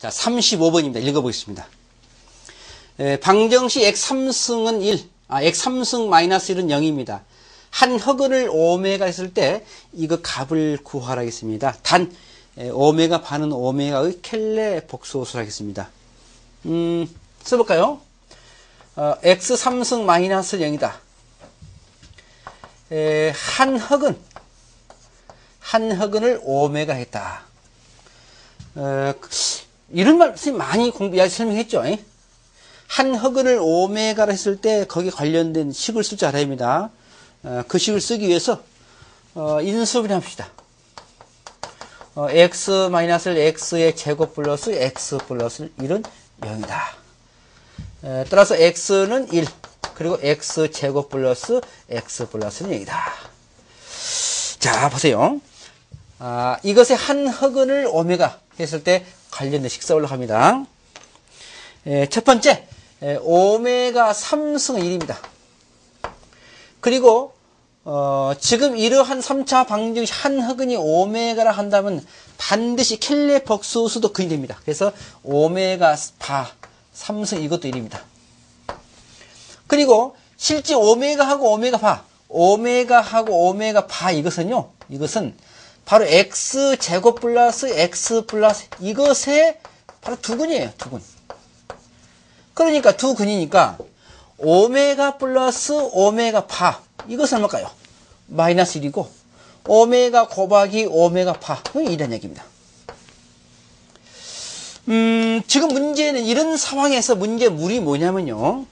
자, 35번입니다. 읽어보겠습니다. 에, 방정시 x3승은 1, 아, x3승 마이너스 1은 0입니다. 한 허근을 오메가 했을 때 이거 값을 구하라겠습니다. 단 에, 오메가 반은 오메가의 켈레 복수호수를 하겠습니다. 음, 써볼까요? 어, x3승 마이너스 0이다. 에, 한 허근, 한 허근을 오메가 했다. 어, 이런 말씀 많이 공부, 야, 설명했죠. 이? 한 허근을 오메가로 했을 때 거기 관련된 식을 쓸 줄 알아야 합니다. 어, 그 식을 쓰기 위해서 어, 인수분해 합시다. 어, x-를 x의 제곱 플러스 x 플러스 1은 0이다. 에, 따라서 x는 1, 그리고 x 제곱 플러스 x 플러스는 0이다. 자, 보세요. 아, 이것의 한 허근을 오메가 했을 때 관련된 식사 올라갑니다. 에, 첫 번째, 에, 오메가 3승 1입니다. 그리고 어, 지금 이러한 3차 방정식 한 허근이 오메가라 한다면 반드시 켈레 복수수도 근이 됩니다. 그래서 오메가 바 3승 이것도 1입니다. 그리고 실제 오메가하고 오메가 바, 오메가하고 오메가 바 이것은요. 이것은 바로 x 제곱 플러스 x 플러스 이것의 바로 두 근이에요. 두 근. 그러니까 두 근이니까 오메가 플러스 오메가 파 이것은 얼마일까요? 마이너스 1이고 오메가 곱하기 오메가 파 이런 얘기입니다. 음, 지금 문제는 이런 상황에서 문제 물이 뭐냐면요.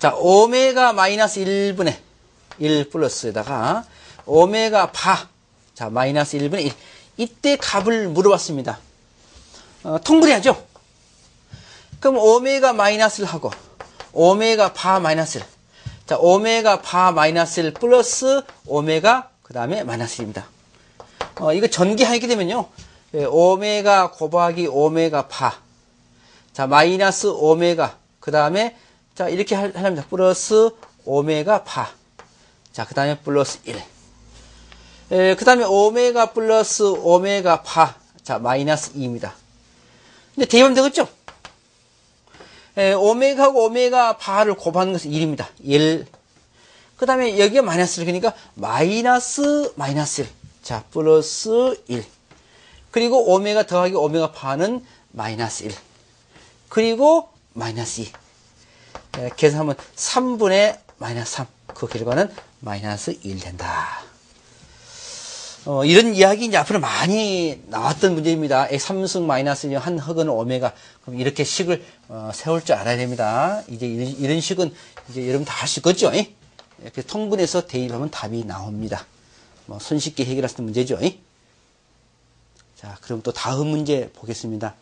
자, 오메가 마이너스 1분의 1 플러스에다가 오메가 바, 자, 마이너스 1분의 1. 이때 값을 물어봤습니다. 어, 통분해야죠. 그럼 오메가 마이너스를 하고, 오메가 바 마이너스 1. 자, 오메가 바 마이너스 1 플러스 오메가, 그 다음에 마이너스 1입니다. 어, 이거 전개하게 되면요. 예, 오메가 곱하기 오메가 바. 자, 마이너스 오메가. 그 다음에, 자, 이렇게 하랍니다. 플러스 오메가 바. 자, 그 다음에 플러스 1. 그 다음에 오메가 플러스 오메가 파. 자, 마이너스 2입니다. 근데 대입하면 되겠죠? 에, 오메가하고 오메가 파를 곱하는 것은 1입니다. 1. 그 다음에 여기가 마이너스 1. 그러니까 마이너스 마이너스 1. 자, 플러스 1. 그리고 오메가 더하기 오메가 파는 마이너스 1. 그리고 마이너스 2. 에, 계산하면 3분의 마이너스 3. 그 결과는 마이너스 1 된다. 어, 이런 이야기 이제 앞으로 많이 나왔던 문제입니다. 삼승 마이너스 한 흑은 오메가. 그럼 이렇게 식을 어, 세울 줄 알아야 됩니다. 이제 이런, 식은 이제 여러분 다할수 있겠죠? 이렇게 통분해서 대입하면 답이 나옵니다. 뭐 손쉽게 해결할 수 있는 문제죠. 자, 그럼 또 다음 문제 보겠습니다.